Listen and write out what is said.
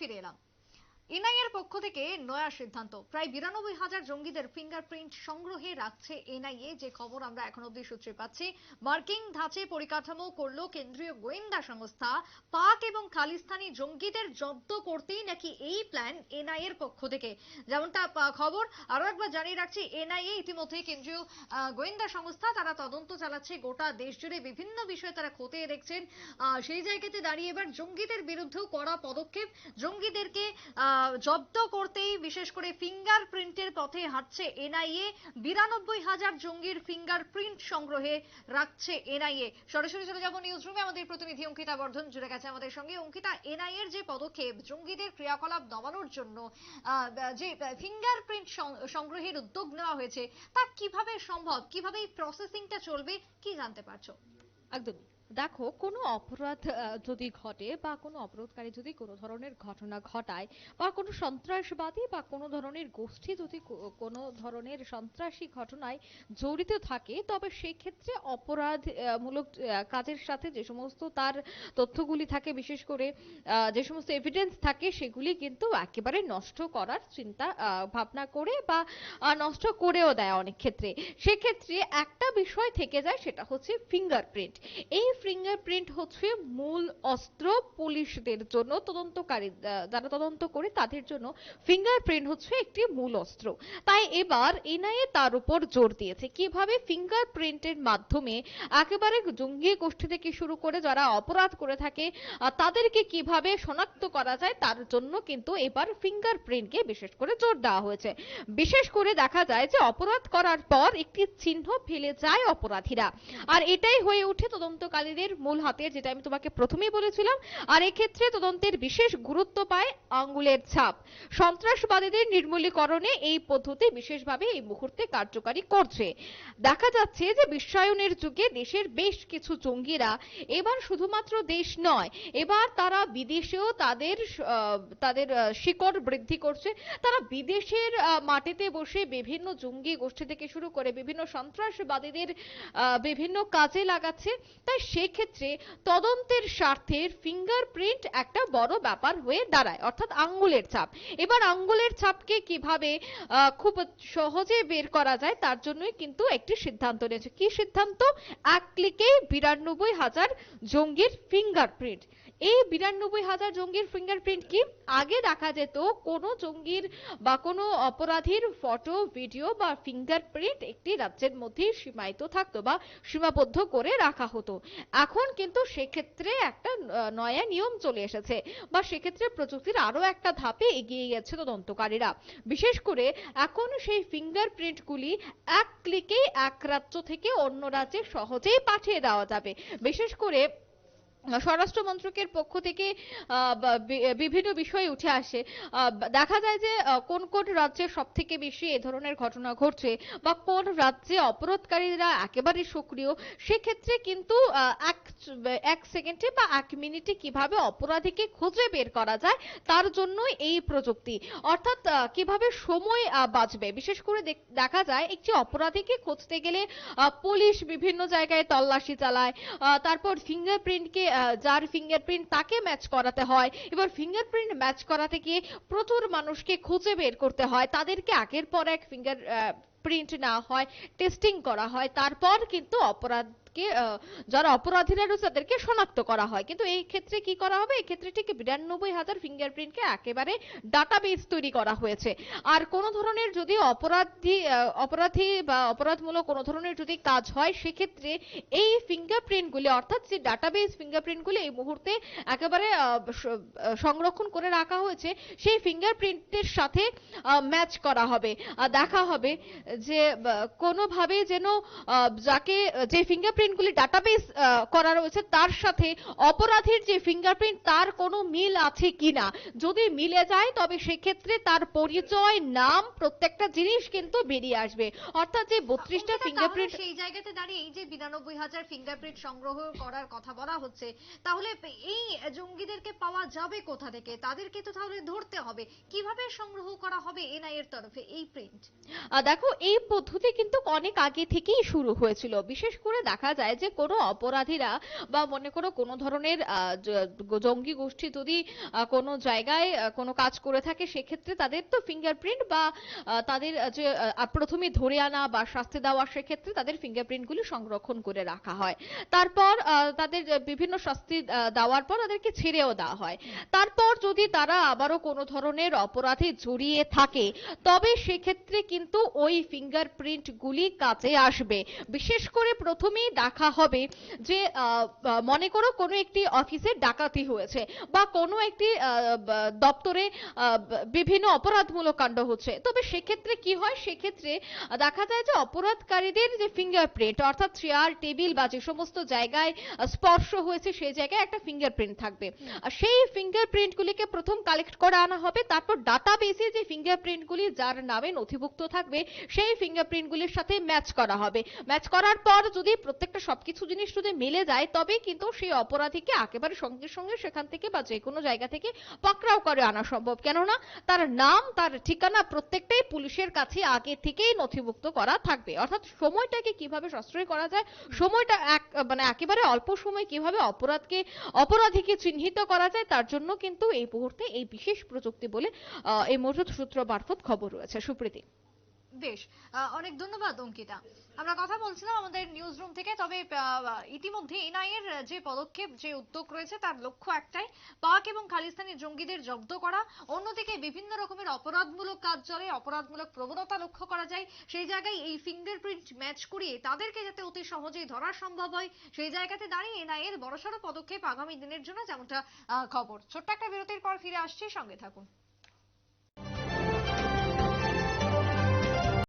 ফিরে এলাম এনআইএর পক্ষ থেকে নয়া সিদ্ধান্ত। প্রায় বিরানব্বই হাজার জঙ্গিদের ফিঙ্গারপ্রিন্ট সংগ্রহে রাখছে এনআইএ যে খবর আমরা এখন অব্দি সূত্রে পাচ্ছি। মার্কিং ধাঁচে পরিকাঠামো করল কেন্দ্রীয় গোয়েন্দা সংস্থা। পাক এবং খালিস্তানি জঙ্গিদের জব্দ করতেই নাকি এই প্ল্যান এনআইএর পক্ষ থেকে। যেমনটা খবর আরও একবার জানিয়ে রাখছি এনআইএ ইতিমধ্যে কেন্দ্রীয় গোয়েন্দা সংস্থা তারা তদন্ত চালাচ্ছে। গোটা দেশ জুড়ে বিভিন্ন বিষয়ে তারা খতিয়ে দেখছেন। সেই জায়গাতে দাঁড়িয়ে এবার জঙ্গিদের বিরুদ্ধেও কড়া পদক্ষেপ। জঙ্গিদেরকে আহ, জব্দ করতেই বিশেষ করে ফিঙ্গারপ্রিন্টের পথে হাঁটছে এনআইএ। বিরানব্বই হাজার জঙ্গির ফিঙ্গারপ্রিন্ট সংগ্রহে রাখছে এনআইএ। সরাসরি চলে যাব নিউজ রুমে আমাদের প্রতিনিধি অঙ্কিতা বর্ধন জুড়ে গেছে আমাদের সঙ্গে। অঙ্কিতা, এনআইএর যে পদক্ষেপ, জঙ্গিদের ক্রিয়াকলাপ দমানোর জন্য যে ফিঙ্গারপ্রিন্ট সংগ্রহের উদ্যোগ নেওয়া হয়েছে, তা কীভাবে সম্ভব? কীভাবে এই প্রসেসিংটা চলবে? কি জানতে পারছ? একদমই। দেখো, কোনো অপরাধ যদি ঘটে বা কোনো অপরাধকারী যদি কোনো ধরনের ঘটনা ঘটায় বা কোনো সন্ত্রাসবাদী বা কোনো ধরনের গোষ্ঠী যদি কোনো ধরনের সন্ত্রাসী ঘটনায় জড়িত থাকে, তবে সেক্ষেত্রে অপরাধ মূলক কাজের সাথে যে সমস্ত তার তথ্যগুলি থাকে, বিশেষ করে যে সমস্ত এভিডেন্স থাকে, সেগুলি কিন্তু একেবারে নষ্ট করার চিন্তা ভাবনা করে বা নষ্ট করেও দেয় অনেক ক্ষেত্রে। সেক্ষেত্রে একটা বিষয় থেকে যায়, সেটা হচ্ছে ফিঙ্গারপ্রিন্ট এই ফিঙ্গারপ্রিন্ট হচ্ছে মূল অস্ত্র পুলিশদের জন্য তদন্তকারী যারা তদন্ত করে তাদের জন্য ফিঙ্গারপ্রিন্ট হচ্ছে একটি মূল অস্ত্র। তাই এবার এনআইএ তার উপর জোর দিয়েছে। কীভাবে ফিঙ্গারপ্রিন্টের মাধ্যমে একেবারে জঙ্গি গোষ্ঠী থেকে শুরু করে যারা অপরাধ করে থাকে তাদেরকে কীভাবে শনাক্ত করা যায়, তার জন্য কিন্তু এবার ফিঙ্গারপ্রিন্টকে বিশেষ করে জোর দেওয়া হয়েছে। বিশেষ করে দেখা যায় যে অপরাধ করার পর একটি চিহ্ন ফেলে যায় অপরাধীরা। আর এটাই হয়ে ওঠে তদন্তকারীদের মূল হাতে যেটা আমি তোমাকে প্রথমেই বলেছিলাম, আর এক্ষেত্রে তদন্তের বিশেষ গুরুত্ব পায় আঙ্গুলের ছাপ। সন্ত্রাসবাদীদের নির্মূলীকরণে এই পদ্ধতি বিশেষভাবে এই মুহূর্তে কার্যকারী করছে। দেখা যাচ্ছে যে বিশ্বায়নের যুগে দেশের বেশ কিছু জঙ্গিরা এবার শুধুমাত্র দেশ নয়, এবার তারা বিদেশেও তাদের তাদের শিকড় বৃদ্ধি করছে। তারা বিদেশের মাটিতে বসে বিভিন্ন জঙ্গি গোষ্ঠী থেকে শুরু করে বিভিন্ন সন্ত্রাসবাদীদের বিভিন্ন কাজে লাগাচ্ছে। তাই সেক্ষেত্রে তদন্তের স্বার্থে ফিঙ্গারপ্রিন্ট একটা বড় ব্যাপার হয়ে দাঁড়ায়, অর্থাৎ আঙ্গুলের ছাপ। এবার আঙ্গুলের ছাপকে কীভাবে খুব সহজে বের করা যায় তার জন্যই কিন্তু একটি সিদ্ধান্ত নিয়েছে কি সিদ্ধান্ত? এক ক্লিকে বিরানব্বই হাজার জঙ্গির ফিঙ্গারপ্রিন্ট এই বিরানব্বই হাজার জঙ্গির ফিঙ্গারপ্রিন্ট কি? আগে দেখা যেত কোনো জঙ্গির বা কোনো অপরাধীর ফটো ভিডিও বা ফিঙ্গারপ্রিন্ট একটি রাজ্যের মধ্যেই সীমায়িত থাকতো বা সীমাবদ্ধ করে রাখা হতো। এখন কিন্তু সেক্ষেত্রে একটা নয়া নিয়ম চলে এসেছে বা সেক্ষেত্রে প্রযুক্তির আরও একটা ধাপে এগিয়ে গেছে তদন্তকারীরা। বিশেষ করে এখন সেই ফিঙ্গারপ্রিন্টগুলি এক ক্লিকেই এক রাজ্য থেকে অন্য রাজ্যে সহজেই পাঠিয়ে দেওয়া যাবে। বিশেষ করে স্বরাষ্ট্র মন্ত্রকের পক্ষ থেকে বিভিন্ন বিষয় উঠে আসে। দেখা যায় যে কোন কোন রাজ্যে সব থেকে বেশি এ ধরনের ঘটনা ঘটছে বা কোন রাজ্যে অপরাধকারীরা একেবারে সক্রিয়, সেক্ষেত্রে কিন্তু এক এক সেকেন্ডে বা এক মিনিটে কীভাবে অপরাধীকে খুঁজে বের করা যায়, তার জন্য এই প্রযুক্তি। অর্থাৎ কীভাবে সময় বাঁচবে। বিশেষ করে দেখা যায় একটি অপরাধীকে খুঁজতে গেলে পুলিশ বিভিন্ন জায়গায় তল্লাশি চালায় তারপর ফিঙ্গারপ্রিন্টকে যার ফিঙ্গারপ্রিন্ট তাকে ম্যাচ করাতে হয়। এবার ফিঙ্গারপ্রিন্ট ম্যাচ করাতে গিয়ে প্রচুর মানুষকে খুঁজে বের করতে হয়। তাদেরকে আগের পর এক ফিঙ্গার প্রিন্ট না হয় টেস্টিং করা হয়। তারপর কিন্তু অপরাধকে আহ, যারা অপরাধীরা রয়েছে তাদেরকে শনাক্ত করা হয়। কিন্তু এই ক্ষেত্রে কি করা হবে? এই ক্ষেত্রে ঠিক বিরানব্বই হাজার ফিঙ্গারপ্রিন্টকে একেবারে ডাটাবেস তৈরি করা হয়েছে। আর কোন ধরনের যদি অপরাধী অপরাধী বা অপরাধমূলক কোনো ধরনের যদি কাজ হয় সেক্ষেত্রে এই ফিঙ্গারপ্রিন্টগুলি অর্থাৎ যে ডাটাবেস ফিঙ্গারপ্রিন্টগুলি এই মুহূর্তে একেবারে সংরক্ষণ করে রাখা হয়েছে সেই ফিঙ্গারপ্রিন্টের সাথে ম্যাচ করা হবে। দেখা হবে যে কোনোভাবে যেন যাকে যে ফিঙ্গারপ্রিন্টগুলি ডাটাবেস করা রয়েছে তার সাথে অপরাধীর যে ফিঙ্গারপ্রিন্ট তার কোনো মিল আছে কিনা? যদি মিলে যায় তবে সেক্ষেত্রে তার পরিচয় নাম প্রত্যেকটা জিনিস কিন্তু বেরিয়ে আসবে। অর্থাৎ যে বত্রিশটা ফিঙ্গারপ্রিন্ট সেই জায়গাতে দাঁড়িয়ে এই যে বিরানব্বই হাজার ফিঙ্গারপ্রিন্ট সংগ্রহ করার কথা বলা হচ্ছে তাহলে এই জঙ্গিদেরকে পাওয়া যাবে কোথা থেকে? তাদেরকে তো তাহলে ধরতে হবে। কীভাবে সংগ্রহ করা হবে এনআই এর তরফে এই প্রিন্ট দেখো এই পদ্ধতি কিন্তু অনেক আগে থেকেই শুরু হয়েছিল। বিশেষ করে দেখা দেখা যায় যে কোনো অপরাধীরা বা মনে করো কোনো ধরনের জঙ্গি গোষ্ঠী যদি কোনো জায়গায় কোনো কাজ করে থাকে, সেক্ষেত্রে তাদের তো ফিঙ্গারপ্রিন্ট বা তাদের যে প্রথমে ধরে আনা বা শাস্তি দেওয়া, সেক্ষেত্রে তাদের ফিঙ্গারপ্রিন্টগুলি সংরক্ষণ করে রাখা হয়। তারপর তাদের বিভিন্ন শাস্তি দেওয়ার পর তাদেরকে ছেড়েও দেওয়া হয়। তারপর যদি তারা আবারও কোনো ধরনের অপরাধে জড়িয়ে থাকে, তবে সেক্ষেত্রে কিন্তু ওই ফিঙ্গারপ্রিন্ট গুলি কাজে আসবে। বিশেষ করে প্রথমেই দেখা হবে যে মনে করো কোনো একটি অফিসে ডাকাতি হয়েছে বা কোনো একটি দপ্তরে বিভিন্ন অপরাধমূলক কাণ্ড হচ্ছে। তবে সেক্ষেত্রে কি হয়? সেক্ষেত্রে দেখা যায় যে অপরাধকারীদের যে ফিঙ্গারপ্রিন্ট অর্থাৎ চেয়ার টেবিল বা যে সমস্ত জায়গায় স্পর্শ হয়েছে, সেই জায়গায় একটা ফিঙ্গারপ্রিন্ট থাকবে। সেই ফিঙ্গারপ্রিন্ট গুলিকে প্রথম কালেক্ট করে আনা হবে, তারপর ডাটাবেসে যে ফিঙ্গারপ্রিন্ট গুলি যার নামে নথিভুক্ত থাকবে, সেই ফিঙ্গারপ্রিন্ট গুলির সাথে ম্যাচ করা হবে। ম্যাচ করার পর যদি প্রত্যেকটা সবকিছু জিনিস যদি মিলে যায়, তবে কিন্তু সেই অপরাধীকে একেবারে সঙ্গে সঙ্গে সেখান থেকে বা যে কোনো জায়গা থেকে পাকড়াও করে আনা সম্ভব। কেননা তার নাম, তার ঠিকানা প্রত্যেকটাই পুলিশের কাছে আগে থেকেই নথিভুক্ত করা থাকবে। অর্থাৎ সময়টাকে কীভাবে সাশ্রয় করা যায়, সময়টা এক মানে একেবারে অল্প সময় কীভাবে অপরাধকে, অপরাধীকে চিহ্নিত করা যায়, তার জন্য কিন্তু এই মুহূর্তে এই বিশেষ প্রযুক্তি বলে এই মজুদ সূত্র মারফত খবর রয়েছে। সুপ্রীতি। বেশ অনেক ধন্যবাদ, অঙ্কিতা। আমরা কথা বলছিলাম আমাদের নিউজ রুম থেকে, তবে ইতিমধ্যে এনআইএর যে পদক্ষেপ, যে উদ্যোগ রয়েছে, তার লক্ষ্য একটাই, পাক এবং খালিস্তানি জঙ্গিদের জব্দ করা। অন্যদিকে বিভিন্ন রকমের অপরাধমূলক কাজ চলে, অপরাধমূলক প্রবণতা লক্ষ্য করা যায়। সেই জায়গায় এই ফিঙ্গারপ্রিন্ট ম্যাচ করিয়ে তাদেরকে যাতে অতি সহজেই ধরা সম্ভব হয়, সেই জায়গাতে দাঁড়িয়ে এনআইএর বড়সড় পদক্ষেপ আগামী দিনের জন্য যেমনটা খবর। ছোট্ট একটা বিরতির পর ফিরে আসছি, সঙ্গে থাকুন।